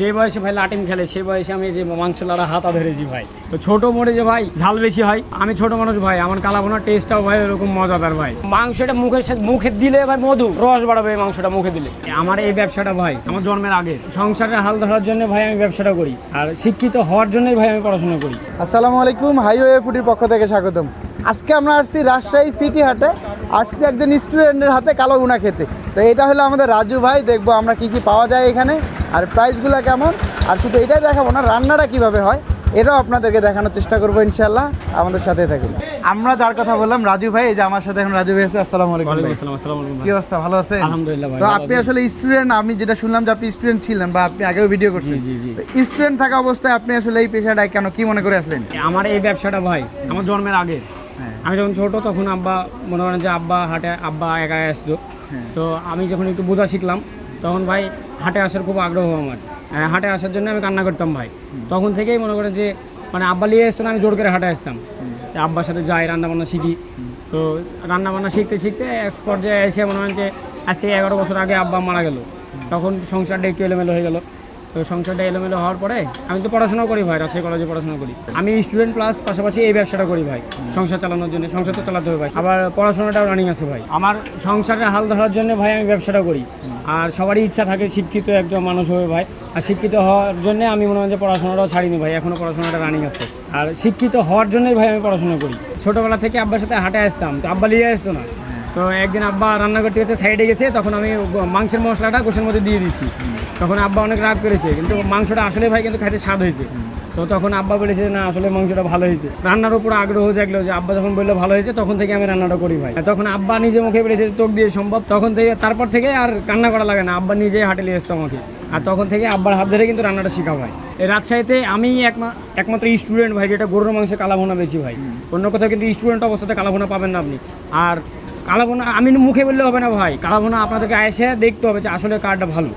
যে বয়সে ভাই লাটিম খেলে, সে বয়সে আমি যে মাংস লাড়া হাতা ধরেছি ভাই। তো ছোট মোড়ে যে ভাই ঝাল বেশি হয়, আমি ছোট মানুষ ভাই, আমার কালাবোনার টেস্টটাও ভাই ওরকম মজাদার ভাই। মাংসটা মুখের সাথে মুখে দিলে ভাই মধু, রস বাড়াবে এই মাংসটা মুখে দিলে। আমার এই ব্যবসাটা ভাই, আমার জন্মের আগে। সংসারের হাল ধরার জন্য ভাই আমি ব্যবসাটা করি, আর শিক্ষিত হওয়ার জন্যই ভাই আমি পড়াশোনা করি। আসসালামু আলাইকুম, হাইওয়ে ফুডির পক্ষ থেকে স্বাগতম। আজকে আমরা আসছি রাজশাহী সিটি হাটে। আসছি একজন স্টুডেন্টের হাতে কালো গুনা খেতে। তো এটা হলো আমাদের রাজু ভাই দেখব আমরা কি কি পাওয়া যায় এখানে। আর প্রাইসগুলো কেমন? আর শুধু এটাই দেখাবো না রান্নাটা কীভাবে হয় এটাও আপনাদেরকে দেখানোর চেষ্টা করব ইনশাল্লাহ আমাদের সাথে থাকুন। আমরা যার কথা বললাম রাজু ভাই এই যে আমার সাথে এখন রাজু ভাই আছে আসসালামু আলাইকুম কি অবস্থা ভালো আছেন? আলহামদুলিল্লাহ তো আপনি আসলে স্টুডেন্ট আমি যেটা শুনলাম যে আপনি স্টুডেন্ট ছিলেন বা আপনি আগেও ভিডিও করছেন। স্টুডেন্ট থাকা অবস্থায় আপনি আসলে এই পেশাটায় কেন কি মনে করে আসলেন? আমার এই ব্যবসাটা ভাই আমার জন্মের আগে। আমি যখন ছোট তখন আব্বা মনে করেন যে আব্বা হাটে আব্বা একা আসতো। হ্যাঁ। তো আমি যখন একটু বোঝা শিখলাম তখন ভাই হাটে আসার খুব আগ্রহ আমার। হ্যাঁ, হাটে আসার জন্য আমি কান্না করতাম ভাই। তখন থেকেই মনে করেন যে মানে আব্বা নিয়ে আসতো না আমি জোর করে হাটে আসতাম। আব্বার সাথে যাই রান্না বান্না শিখি তো রান্না বান্না শিখতে শিখতে এক পর্যায়ে এসে মনে হয় যে আজকে এগারো বছর আগে আব্বা মারা গেল। তখন সংসারটা একটু এলোমেলো হয়ে গেল। তো সংসারটা এলোমেলো হওয়ার পরে আমি তো পড়াশোনা করি ভাই, রাজশাহী কলেজে পড়াশোনা করি। আমি স্টুডেন্ট প্লাস পাশাপাশি এই ব্যবসাটা করি ভাই, সংসার চালানোর জন্য, সংসার তো চালাতে হবে ভাই। আবার পড়াশোনাটাও রানিং আছে ভাই। আমার সংসারের হাল ধরার জন্য ভাই আমি ব্যবসাটা করি। আর সবারই ইচ্ছা থাকে শিক্ষিত একজন মানুষ হবে ভাই। আর শিক্ষিত হওয়ার জন্য আমি মনে হয় যে পড়াশোনাটাও ছাড়িনি ভাই এখনও পড়াশোনাটা রানিং আছে। আর শিক্ষিত হওয়ার জন্যই ভাই আমি পড়াশোনা করি। ছোটোবেলা থেকে আব্বার সাথে হাটে আসতাম, তো আব্বা নিয়ে আসতো না। তো একদিন আব্বা রান্না করতে সাইডে গেছে, তখন আমি মাংসের মশলাটা গোসের মধ্যে দিয়ে দিয়েছি তখন আব্বা অনেক রাগ করেছে, কিন্তু মাংসটা আসলে ভাই কিন্তু খাইতে স্বাদ হয়েছে। তো তখন আব্বা বলেছে, না, আসলে মাংসটা ভালো হয়েছে। রান্নার উপর আগ্রহ জাগলো যে আব্বা যখন বলল ভালো হয়েছে, তখন থেকে আমি রান্নাটা করি ভাই। তখন আব্বা নিজে মুখে বলেছে তোক দিয়ে সম্ভব। তখন থেকে তারপর থেকে আর কান্না করা লাগে না, আব্বা নিজেই হাটে নিয়ে আসতো আমাকে। আর তখন থেকে আব্বার হাত ধরে কিন্তু রান্নাটা শেখা ভাই। এই রাজশাহীতে আমি একমা- একমাত্র স্টুডেন্ট ভাই, যেটা গরুর মাংসে কালাভোনা বেশি ভাই। অন্য কোথাও কিন্তু স্টুডেন্ট অবস্থাতে কালাভোনা পাবেন না আপনি। আর কালাভোনা, আমি মুখে বললে হবে না ভাই, কালাভোনা আপনাদেরকে এসে দেখতে হবে যে আসলে কারটা ভালো।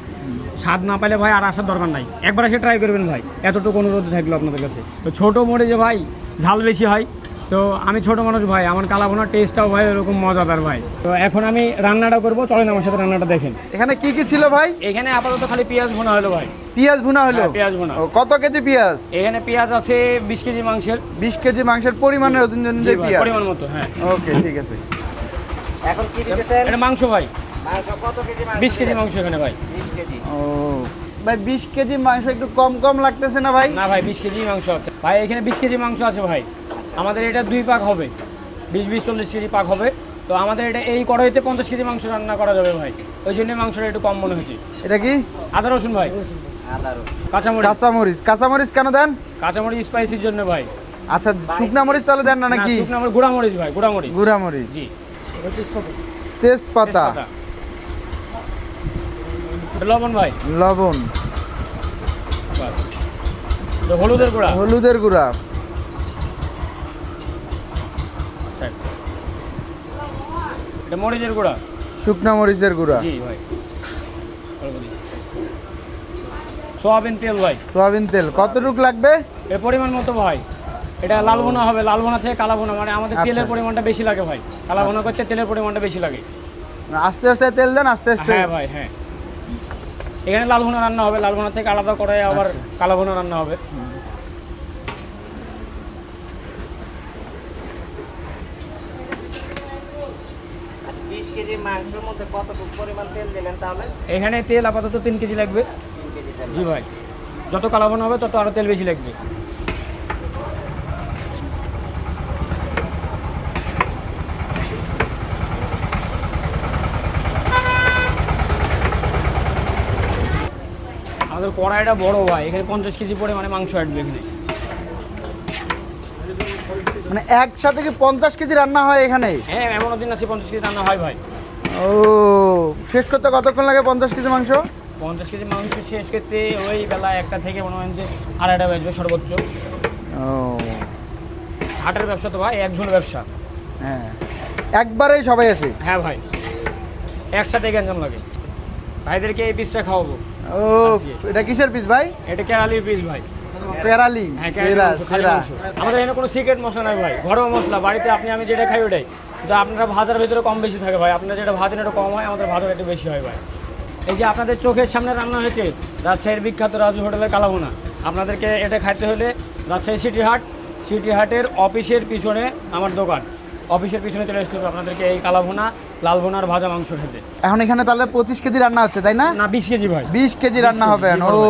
স্বাদ না পেলে ভাই আর আসার দরকার নাই। একবার এসে ট্রাই করবেন ভাই। এতটুকু অনুরোধ থাকল আপনাদের কাছে। তো ছোটো মোড়ে যে ভাই ঝাল বেশি হয়। তো আমি ছোট মানুষ ভাই আমার কালা কালাভোনার টেস্টটাও ভাই ওরকম মজাদার ভাই। তো এখন আমি রান্নাটা করব। চলেন আমার সাথে রান্নাটা দেখেন। এখানে কি কি ছিল ভাই? এখানে আপাতত খালি পেঁয়াজ ভোনা হলো ভাই। পেঁয়াজ ভুনা হলো? হ্যাঁ, পেঁয়াজ ভুনা। ও, কত কেজি পেঁয়াজ? এখানে পেঁয়াজ আছে বিশ কেজি মাংসের। বিশ কেজি মাংসের পরিমাণের অনুযায়ী পেঁয়াজ? পরিমাণ মতো হ্যাঁ। ওকে ঠিক আছে। এখন কি দিতেছেন? এটা মাংস ভাই। বিশ কেজি মাংস এখানে ভাই। বিশ কেজি ও ভাই বিশ কেজি মাংস একটু কম কম লাগতেছে না ভাই? না ভাই বিশ কেজি মাংস আছে। ভাই এখানে বিশ কেজি মাংস আছে ভাই। আমাদের এটা দুই পাক হবে। বিশ বিশ চল্লিশ কেজি পাক হবে। তো আমাদের এটা এই কড়াইতে পঞ্চাশ কেজি মাংস রান্না করা যাবে ভাই। ওই জন্য মাংসটা একটু কম মনে হয়েছে এটা কি? আদা রসুন ভাই। কাঁচামরিচ। কাঁচামরিচ। কাঁচামরিচ কেন দেন? কাঁচামরিচ স্পাইসির জন্য ভাই। আচ্ছা শুকনা মরিচ তাহলে দেন না নাকি? শুকনা আমার গুঁড়া মরিচ ভাই গুঁড়া মরিচ। গুঁড়া মরিচ। জি। তেজপাতা। লবণ ভাই? লবণ। হলুদের গুঁড়া? হলুদের গুঁড়া। এটা মরিচের গুঁড়া? শুকনা মরিচের গুঁড়া। জি ভাই। সোয়াবিন তেল ভাই। সয়াবিন তেল। কতটুক লাগবে? এর পরিমাণ মতো ভাই। এটা লাল ভুনা হবে লাল ভুনা থেকে কালা ভুনা। মানে আমাদের আচ্ছা। তেলের পরিমাণটা বেশি লাগে ভাই। কালা ভুনা করতে তেলের পরিমাণটা বেশি লাগে। আস্তে আস্তে তেল দেন আস্তে আস্তে। হ্যাঁ ভাই হ্যাঁ। এখানে লাল ভুনা রান্না হবে লাল ভুনা থেকে আলাদা করে আবার কালো ভুনা রান্না হবে। আচ্ছা বিশ কেজি মাংসের মধ্যে কতটুকু পরিমাণ তেল দিলেন তাহলে? এখানে তেল আপাতত তিন কেজি লাগবে। জি ভাই। যত কালো ভুনা হবে তত আরও তেল বেশি লাগবে। কড়াইটা বড় ভাই এখানে পঞ্চাশ কেজি পরিমাণে মাংস আসবে এখানে। মানে একসাথে কি পঞ্চাশ কেজি রান্না হয় এখানে? হ্যাঁ এমনও দিন আছে পঞ্চাশ কেজি রান্না হয় ভাই। ও শেষ করতে কতক্ষণ লাগে পঞ্চাশ কেজি মাংস? পঞ্চাশ কেজি মাংস শেষ করতে ওই বেলা একটা থেকে মনে হয় যে আড়াইটা বাজবে সর্বোচ্চ। ও। হাটের ব্যবসা তো ভাই একজন ব্যবসা। হ্যাঁ একবারেই সবাই আসে। হ্যাঁ ভাই একসাথে গ্যাঞ্জাম লাগে। ভাইদেরকে এই পিসটা খাওয়াবো। ও এটা কিসের পিস ভাই? এটা কেরালির পিস ভাই। পেরালি হ্যাঁ। আমাদের এখানে কোনো সিক্রেট মশলা নাই ভাই ঘরোয়া মশলা। বাড়িতে আপনি আমি যেটা খাই ওটাই। কিন্তু আপনারা ভাজার ভিতরে কম বেশি থাকে ভাই। আপনারা যেটা ভাজেন একটু কম হয় আমাদের ভাজার একটু বেশি হয় ভাই। এই যে আপনাদের চোখের সামনে রান্না হয়েছে রাজশাহীর বিখ্যাত রাজু হোটেলের কালাভুনা। আপনাদেরকে এটা খাইতে হলে রাজশাহী সিটি হাট সিটি হাটের অফিসের পিছনে আমার দোকান। অফিসের পিছনে চলে আসতে হবে আপনাদেরকে এই কালাভুনা লাল ভুনার ভাজা মাংস খেতে। এখন এখানে তাহলে পঁচিশ কেজি রান্না হচ্ছে তাই না? না বিশ কেজি ভাই। বিশ কেজি রান্না হবে ও করবে।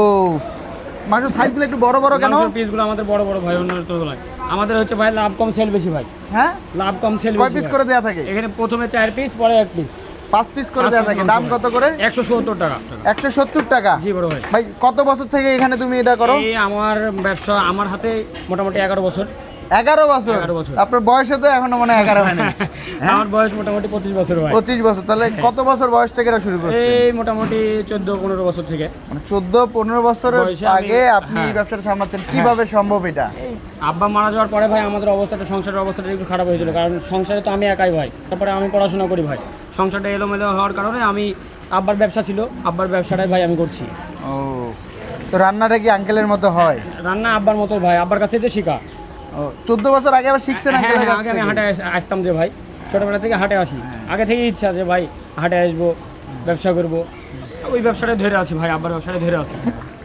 মাংস সাইজগুলো একটু বড় বড় কেন? পিসগুলো আমাদের বড় বড় ভাই অন্য তুলনায়। আমাদের হচ্ছে ভাই লাভ কম সেল বেশি ভাই। হ্যাঁ? লাভ কম সেল কয় পিস করে দেয়া থাকে? এখানে প্রথমে চার পিস পরে এক পিস পাঁচ পিস করে piece থাকে দাম কত করে? একশো সত্তর টাকা। একশো সত্তর টাকা? জি বড় ভাই। ভাই কত বছর থেকে এখানে তুমি এটা করো? এই আমার ব্যবসা আমার হাতে মোটামুটি এগারো বছর। এগারো বছর? 11 বছর। আপনার বয়সে তো এখনও মানে এগারো হয়নি। আমার বয়স মোটামুটি পঁচিশ বছর হয়। পঁচিশ বছর। তাহলে কত বছর বয়স থেকে এটা শুরু করছে এই মোটামুটি চোদ্দ পনেরো বছর থেকে। মানে চোদ্দ পনেরো বছরের আগে আপনি এই হ্যাঁ। ব্যবসাটা সামলাচ্ছেন। কীভাবে সম্ভব এটা? আব্বা মারা যাওয়ার পরে ভাই আমাদের অবস্থাটা সংসারের অবস্থাটা একটু খারাপ হয়েছিল। কারণ সংসারে তো আমি একাই ভাই। তারপরে আমি পড়াশোনা করি ভাই। সংসারটা এলোমেলো হওয়ার কারণে আমি আব্বার ব্যবসা ছিল। আব্বার ব্যবসাটাই ভাই আমি করছি। ও। তো রান্নাটা কি আঙ্কেলের মতো হয়? রান্না আব্বার মতো ভাই। আব্বার কাছেই তো শিখা। চোদ্দ বছর আগে আবার শিখছেন হ্যাঁ হ্যাঁ আগে আমি? হাটে আসতাম যে ভাই ছোটোবেলা থেকে হাটে আসি। আগে থেকে ইচ্ছা যে ভাই হাটে আসব ব্যবসা করব। ওই ব্যবসাটাই ধরে আছি ভাই আব্বার ব্যবসাটাই ধরে আছি।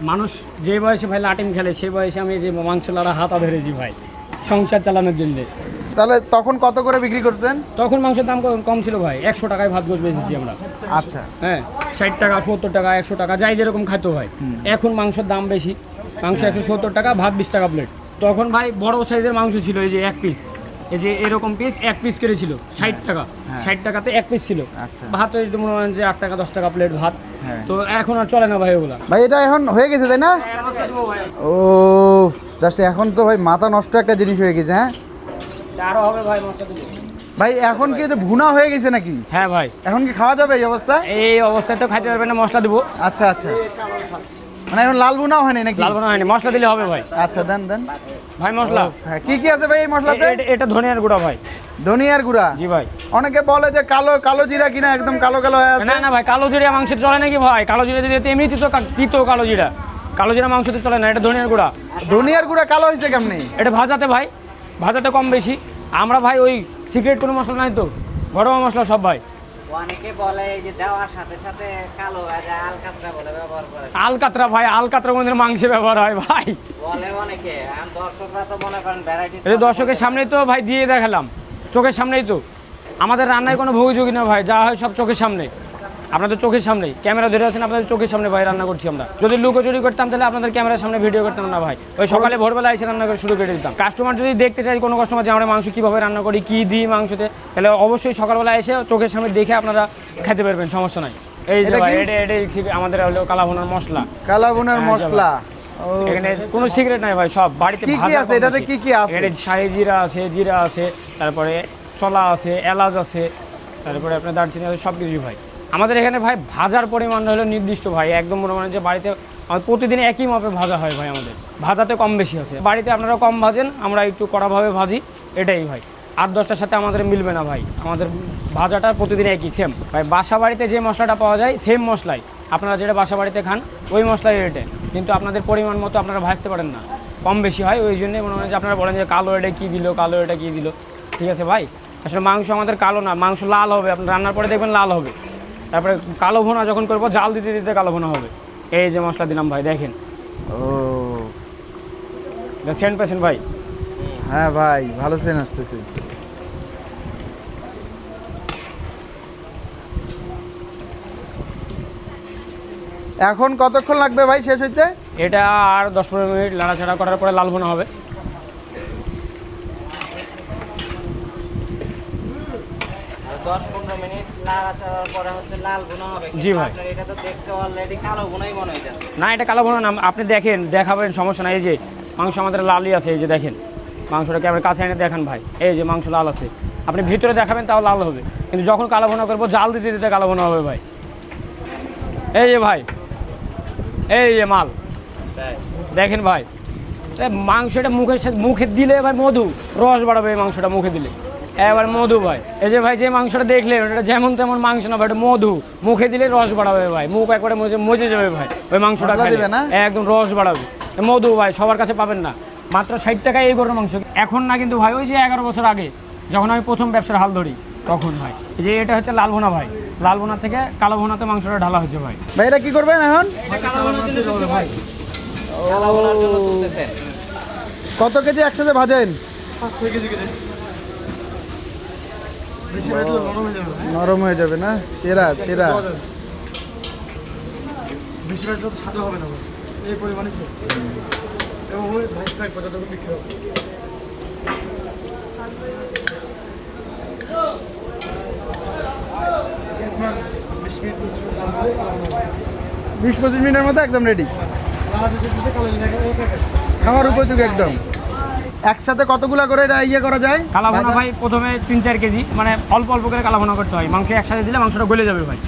মানুষ যে বয়সে ভাই লাটিম খেলে সেই বয়সে আমি যে মাংস লাড়া হাতা ধরেছি ভাই সংসার চালানোর জন্য। তাহলে তখন কত করে বিক্রি করতেন? তখন মাংসের দাম কম- কম ছিল ভাই একশো টাকায় ভাত গোছ বেঁচেছি আমরা। আচ্ছা। হ্যাঁ ষাট টাকা সত্তর টাকা একশো টাকা যাই যেরকম খাইতো ভাই। এখন মাংসের দাম বেশি মাংস একশো সত্তর টাকা ভাত বিশ টাকা প্লেট তখন ভাই বড় সাইজের মাংস ছিল এই যে এক পিস এই যে এরকম পিস এক পিস করে ছিল ষাট টাকা। ষাট টাকাতে এক পিস ছিল। আচ্ছা। ভাত ওই মনে হয় যে আট টাকা দশ টাকা প্লেট ভাত। হ্যাঁ। তো এখন আর চলে না ভাই ওগুলা। ভাই এটা এখন হয়ে গেছে তাই না? ও জাস্ট এখন তো ভাই মাথা নষ্ট একটা জিনিস হয়ে গেছে হ্যাঁ? আরও হবে ভাই। ভাই এখন কি এটা ভুনা হয়ে গেছে নাকি? হ্যাঁ ভাই। এখন কি খাওয়া যাবে এই অবস্থা? এই অবস্থায় তো খাইতে পারবেন না মশলা দেবো। আচ্ছা আচ্ছা। মানে এখন লাল ভুনাও হয়নি নাকি? লাল বোনা হয়নি মশলা দিলে হবে ভাই। আচ্ছা দেন দেন। ভাই মশলা। হ্যাঁ, কি কি আছে ভাই এই মশলাতে? এটা ধনিয়ার গুঁড়া ভাই। ধনিয়ার গুঁড়া? জি ভাই। অনেকে বলে যে কালো কালো জিরা কিনা একদম কালো কালো হয়ে আছে। না না ভাই কালো জিরা মাংস চলে নাকি ভাই? কালো জিরা তো এমনিতে তো তিতো কালো জিরা। কালো জিরা মাংস তো চলে না এটা ধনিয়ার গুঁড়া। ধনিয়ার গুঁড়া কালো হয়েছে কেমনি? এটা ভাজাতে ভাই ভাজাতে কম বেশি। আমরা ভাই ওই সিক্রেট কোনো মশলা নাই তো ঘরোয়া মশলা সব ভাই। অনেকে বলে এই যে দেওয়ার সাথে সাথে কালো হয়ে যায় আলকাতরা বলে ব্যবহার করে। আলকাতরা ভাই আলকাতরা কোনদিন মাংসে ব্যবহার হয় ভাই। বলে অনেকে দর্শকরা তো মনে করেন ভ্যারাইটি দর্শকের সামনেই তো ভাই দিয়ে দেখালাম। চোখের সামনেই তো। আমাদের রান্নায় কোনো ভোগযোগী না ভাই যা হয় সব চোখের সামনে। আপনাদের চোখের সামনেই ক্যামেরা ধরে আছেন আপনাদের চোখের সামনে ভাই রান্না করছি আমরা। যদি লুকোচুরি করতাম তাহলে আপনাদের ক্যামেরার সামনে ভিডিও করতাম না ভাই। ওই সকালে ভোরবেলা এসে রান্না করে শুরু করে দিতাম। কাস্টমার যদি দেখতে চাই কোনো কাস্টমার যে আমরা মাংস কীভাবে রান্না করি কী দিই মাংসতে তাহলে অবশ্যই সকালবেলা এসে চোখের সামনে দেখে আপনারা খেতে পারবেন সমস্যা নাই। এই যে ভাই? এটা এটা আমাদের হলো কালাভুনার মশলা। কালা ভুনার হ্যাঁ, মশলা। এখানে কোনো সিক্রেট নাই ভাই সব বাড়িতে কি কি আছে? এটাতে কি কি আছে? এখানে শাহি জিরা আছে জিরা আছে তারপরে চলা আছে এলাচ আছে তারপরে আপনার দারচিনি আছে সব কিছুই ভাই। আমাদের এখানে ভাই ভাজার পরিমাণ হলো নির্দিষ্ট ভাই, একদম মনে করেন যে বাড়িতে প্রতিদিন একই মাপে ভাজা হয় ভাই আমাদের। ভাজাতে কম বেশি আছে। বাড়িতে আপনারা কম ভাজেন, আমরা একটু কড়াভাবে ভাজি, এটাই ভাই। আট দশটার সাথে আমাদের মিলবে না ভাই। আমাদের ভাজাটা প্রতিদিন একই সেম ভাই বাসা বাড়িতে যে মশলাটা পাওয়া যায় সেম মশলাই। আপনারা যেটা বাসা বাড়িতে খান, ওই মশলাই রেটে কিন্তু আপনাদের পরিমাণ মতো আপনারা ভাজতে পারেন না। কম বেশি হয়, ওই জন্যই মনে হয় যে আপনারা বলেন যে কালো এটা কী দিল, কালো এটা কী দিল। ঠিক আছে ভাই? আসলে মাংস আমাদের কালো না, মাংস লাল হবে। আপনি রান্নার পরে দেখবেন লাল হবে। তারপরে কালো ভুনা যখন করব জাল দিতে দিতে কালো ভুনা হবে। এই যে মশলা দিলাম ভাই দেখেন। ও। সেন্ট পেশেন্ট ভাই। হ্যাঁ ভাই ভালো সেন আসতেছে। এখন কতক্ষণ লাগবে ভাই শেষ হইতে? এটা আর দশ পনেরো মিনিট লাড়াচাড়া করার পরে লাল ভুনা হবে। দশ নাড়াচাড়ার পরে হচ্ছে লাল গুণা হবে জি ভাই। এটা তো দেখতে অলরেডি কালো গুণাই মনে হইতেছে। না এটা কালো ভুনা না আপনি দেখেন দেখাবেন সমস্যা নাই। এই যে মাংস আমাদের লালই আছে এই যে দেখেন। মাংসটাকে আমার কাছে এনে দেখান ভাই। এই যে মাংস লাল আছে। আপনি ভিতরে দেখাবেন তাও লাল হবে। কিন্তু যখন কালো ভুনা করব জাল দিতে দিতে কালো ভুনা হবে ভাই। এই যে ভাই এই যে মাল। দেখেন ভাই। মাংসটা মুখের সাথে মুখে দিলে ভাই মধু রস বাড়াবে এই মাংসটা মুখে দিলে। এবার মধু ভাই। এই যে ভাই যে মাংসটা দেখলে ওটা যেমন তেমন মাংস না ভাই এটা মধু। মুখে দিলে রস বাড়াবে ভাই। মুখ একবারে মজে মজে যাবে ভাই। ওই মাংসটা। দিবে না? একদম রস বাড়াবে। মধু ভাই সবার কাছে পাবেন না। মাত্র ষাট টাকায় এই গরুর মাংস। এখন না কিন্তু ভাই ওই যে এগারো বছর আগে যখন আমি প্রথম ব্যবসার হাল ধরি তখন ভাই। এই যে এটা হচ্ছে লাল ভুনা ভাই। লাল ভোনা থেকে কালো ভোনাতে মাংসটা ঢালা হয়েছে ভাই। ভাই এটা কি করবেন এখন? কত কেজি একসাথে ভাজেন? নরম হয়ে যাবে না? সেরা সেরা। বেশি যত সাদা হবে না এই পরিমাণে শেষ। এবং ওই ভাই ফ্রাই পর্যন্ত বিক্রি হবে। বিশ মিনিট পঁচিশ মিনিটের মধ্যে একদম রেডি খাওয়ার উপযোগী একদম। একসাথে কতগুলা করে এটা ইয়ে করা যায়? কালা ভোনা ভাই প্রথমে তিন চার কেজি মানে অল্প অল্প করে কালা ভোনা করতে হয়। মাংস একসাথে দিলে মাংসটা গলে যাবে ভাই।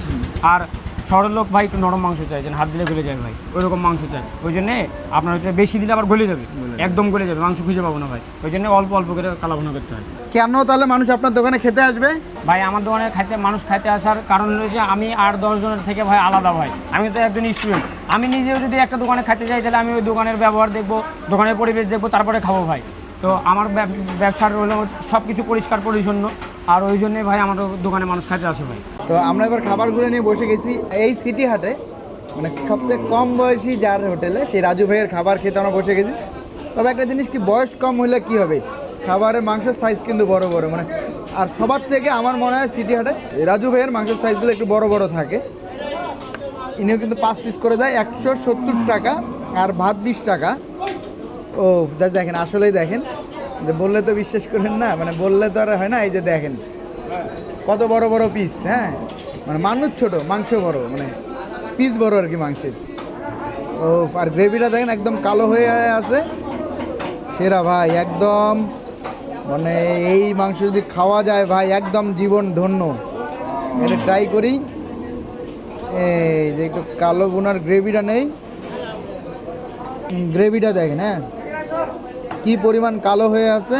আর শহরের লোক ভাই একটু নরম মাংস চাই যেন হাত দিলে গলে যায় ভাই। ওই রকম মাংস চাই ওই জন্যে আপনার হচ্ছে বেশি দিলে আবার গলে যাবে। একদম গলে যাবে মাংস খুঁজে পাবো না ভাই। ওই জন্য অল্প অল্প করে কালা ভোনা করতে হয়। কেন তাহলে মানুষ আপনার দোকানে খেতে আসবে? ভাই আমার দোকানে খাইতে মানুষ খাইতে আসার কারণ হচ্ছে আমি আর দশ জনের থেকে ভাই আলাদা ভাই। আমি তো একজন স্টুডেন্ট আমি নিজেও যদি একটা দোকানে খাইতে যাই তাহলে আমি ওই দোকানের ব্যবহার দেখব দোকানের পরিবেশ দেখব তারপরে খাব ভাই। তো আমার ব্যব- ব্যবসার হলো সব কিছু পরিষ্কার পরিচ্ছন্ন আর ওই জন্যে ভাই আমার দোকানে মানুষ খাইতে আসে ভাই। তো আমরা এবার খাবারগুলো নিয়ে বসে গেছি এই সিটি হাটে। মানে সবথেকে কম বয়সী যার হোটেলে, সেই রাজু ভাইয়ের খাবার খেতে আমরা বসে গেছি। তবে একটা জিনিস কি, বয়স কম হলে কি হবে? খাবারের মাংসের সাইজ কিন্তু বড় বড় মানে আর সবার থেকে আমার মনে হয় সিটি হাটে রাজু ভাইয়ের মাংসের সাইজগুলো একটু বড় বড় থাকে। ইনিও কিন্তু পাঁচ পিস করে দেয়, একশো সত্তর টাকা আর ভাত বিশ টাকা। ও দেখেন, আসলেই দেখেন। যে বললে তো বিশ্বাস করেন না মানে বললে তো আর হয় না, এই যে দেখেন। কত বড় বড় পিস হ্যাঁ? মানে মানুষ ছোট, মাংস বড় মানে পিস বড় আর কি মাংসের। ও আর গ্রেভিটা দেখেন, একদম কালো হয়ে আছে। সেরা ভাই, একদম। মানে এই মাংস যদি খাওয়া যায় ভাই, একদম জীবন ধন্য। এটা ট্রাই করি। এই যে একটু কালো বোনার গ্রেভিটা নেই। গ্রেভিটা দেখেন হ্যাঁ? কি পরিমাণ কালো হয়ে আছে,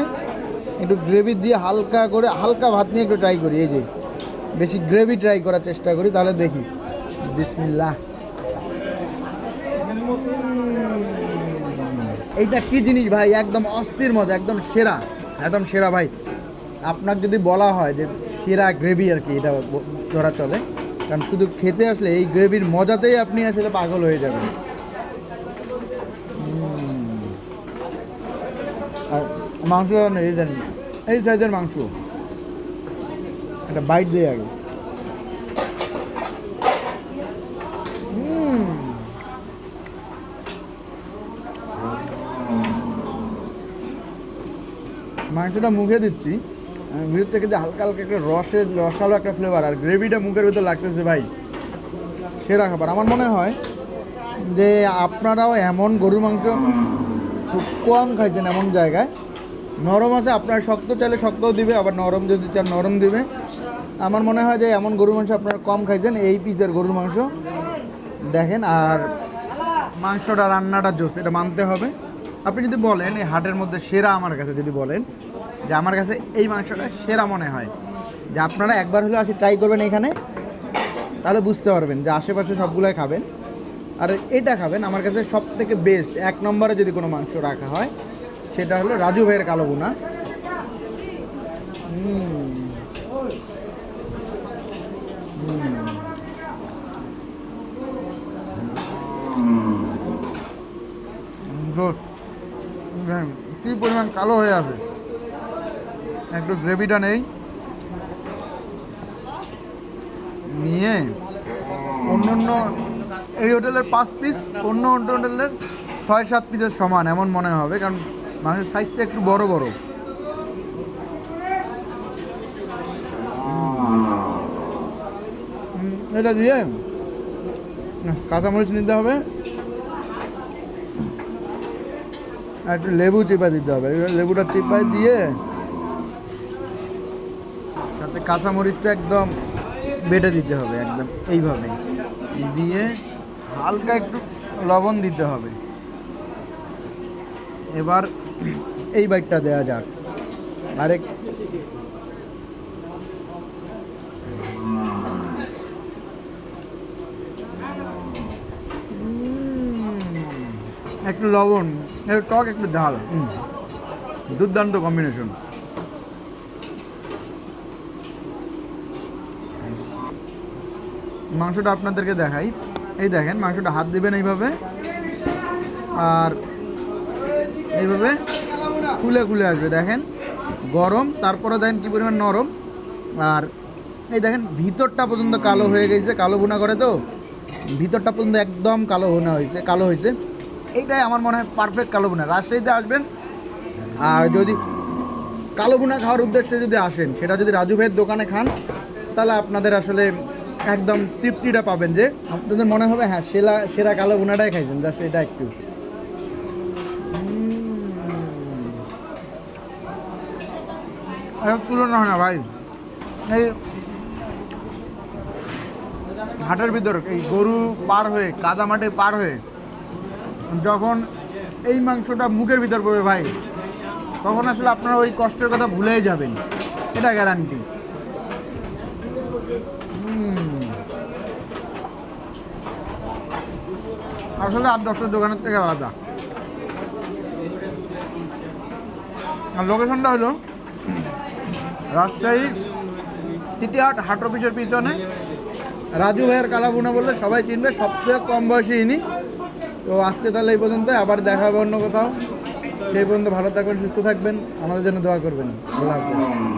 একটু গ্রেভি দিয়ে হালকা করে, হালকা ভাত নিয়ে একটু ট্রাই করি, এই যে, বেশি গ্রেভি ট্রাই করার চেষ্টা করি, তাহলে দেখি। বিসমিল্লাহ। এইটা কি জিনিস ভাই? একদম অস্থির মজা, একদম সেরা একদম সেরা ভাই। আপনার যদি বলা হয় যে সেরা গ্রেভি আর কি, এটা ধরা চলে। কারণ শুধু খেতে আসলে এই গ্রেভির মজাতেই আপনি আসলে পাগল হয়ে যাবেন। মাংস এই জানি। এই সাইজের মাংস। একটা বাইট দিয়ে আগে। মাংসটা মুখে দিচ্ছি। ভিতর থেকে যে হালকা হালকা একটা রসের, রসালো একটা ফ্লেভার আর গ্রেভিটা মুখের ভিতর লাগতেছে ভাই। সেরা খাবার। আমার মনে হয় যে আপনারাও এমন গরুর মাংস খুব কম খাইছেন এমন জায়গায়। নরম আছে, আপনার শক্ত চাইলে শক্তও দিবে, আবার নরম যদি চান নরম দিবে। আমার মনে হয় যে এমন গরুর মাংস আপনারা কম খাইছেন, এই পিসের গরুর মাংস। দেখেন, আর মাংসটা, রান্নাটা জোস, এটা মানতে হবে। আপনি যদি বলেন, এই হাটের মধ্যে সেরা আমার কাছে যদি বলেন, যে আমার কাছে এই মাংসটা সেরা মনে হয়, যে আপনারা একবার হলেও আসি ট্রাই করবেন এখানে, তাহলে বুঝতে পারবেন যে আশেপাশে সবগুলাই খাবেন। আর এটা খাবেন, আমার কাছে সব থেকে বেস্ট এক নম্বরে যদি কোনো মাংস রাখা হয় সেটা হলো রাজু ভাইয়ের কালো গুনা। কি পরিমাণ কালো হয়ে আছে? একটু গ্রেভিটা নেই। নিয়ে অন্য অন্য এই হোটেলের পাঁচ পিস অন্য অন্য হোটেলের ছয়, সাত পিসের সমান, এমন মনে হবে, কারণ মাংসের সাইজটা একটু বড় বড়। এটা দিয়ে কাঁচামরিচ নিতে হবে। আর একটু লেবু চিপা দিতে হবে। লেবুটা চিপায় দিয়ে সাথে কাঁচামরিচটা একদম বেটে দিতে হবে একদম এইভাবে। দিয়ে হালকা একটু লবণ দিতে হবে। এবার এই বাইকটা দেওয়া যাক। আরেক একটু লবণ একটু টক একটু ঝাল। দুর্দান্ত কম্বিনেশন মাংসটা আপনাদেরকে দেখাই। এই দেখেন মাংসটা হাত দিবেন এইভাবে। আর এইভাবে খুলে খুলে আসবে, দেখেন। গরম, তারপরে দেখেন কী পরিমাণ নরম। আর এই দেখেন, ভিতরটা পর্যন্ত কালো হয়ে গেছে, কালো ভুনা করে তো। ভিতরটা পর্যন্ত একদম কালো ভুনা হয়েছে, কালো হয়েছে। এইটাই আমার মনে হয় পারফেক্ট কালো ভুনা। রাজশাহীতে আসবেন, আর যদি কালো ভুনা খাওয়ার উদ্দেশ্যে যদি আসেন, সেটা যদি রাজু ভাইয়ের দোকানে খান, তাহলে আপনাদের আসলে একদম তৃপ্তিটা পাবেন যে, আপনাদের মনে হবে হ্যাঁ সেরা সেরা কালো ভুনাটাই খাইছেন, জাস্ট সেটা একটু। এর তুলনা হয় না ভাই। এই হাটের ভিতর, এই গরু পার হয়ে, কাদা মাঠে পার হয়ে, যখন এই মাংসটা মুখের ভিতর পড়বে ভাই, তখন আসলে আপনারা ওই কষ্টের কথা ভুলেই যাবেন। এটা গ্যারান্টি আসলে আট দশটার দোকানের থেকে আলাদা। আর লোকেশনটা হলো রাজশাহী সিটি হাট অফিসের পিছনে। রাজু ভাইয়ের কালাবুনা বললে সবাই চিনবে সবথেকে কম বয়সী ইনি। তো আজকে তাহলে এই পর্যন্ত, আবার দেখা হবে অন্য কোথাও। সেই পর্যন্ত ভালো থাকবেন, সুস্থ থাকবেন, আমাদের জন্য দোয়া করবেন। হাফেজ।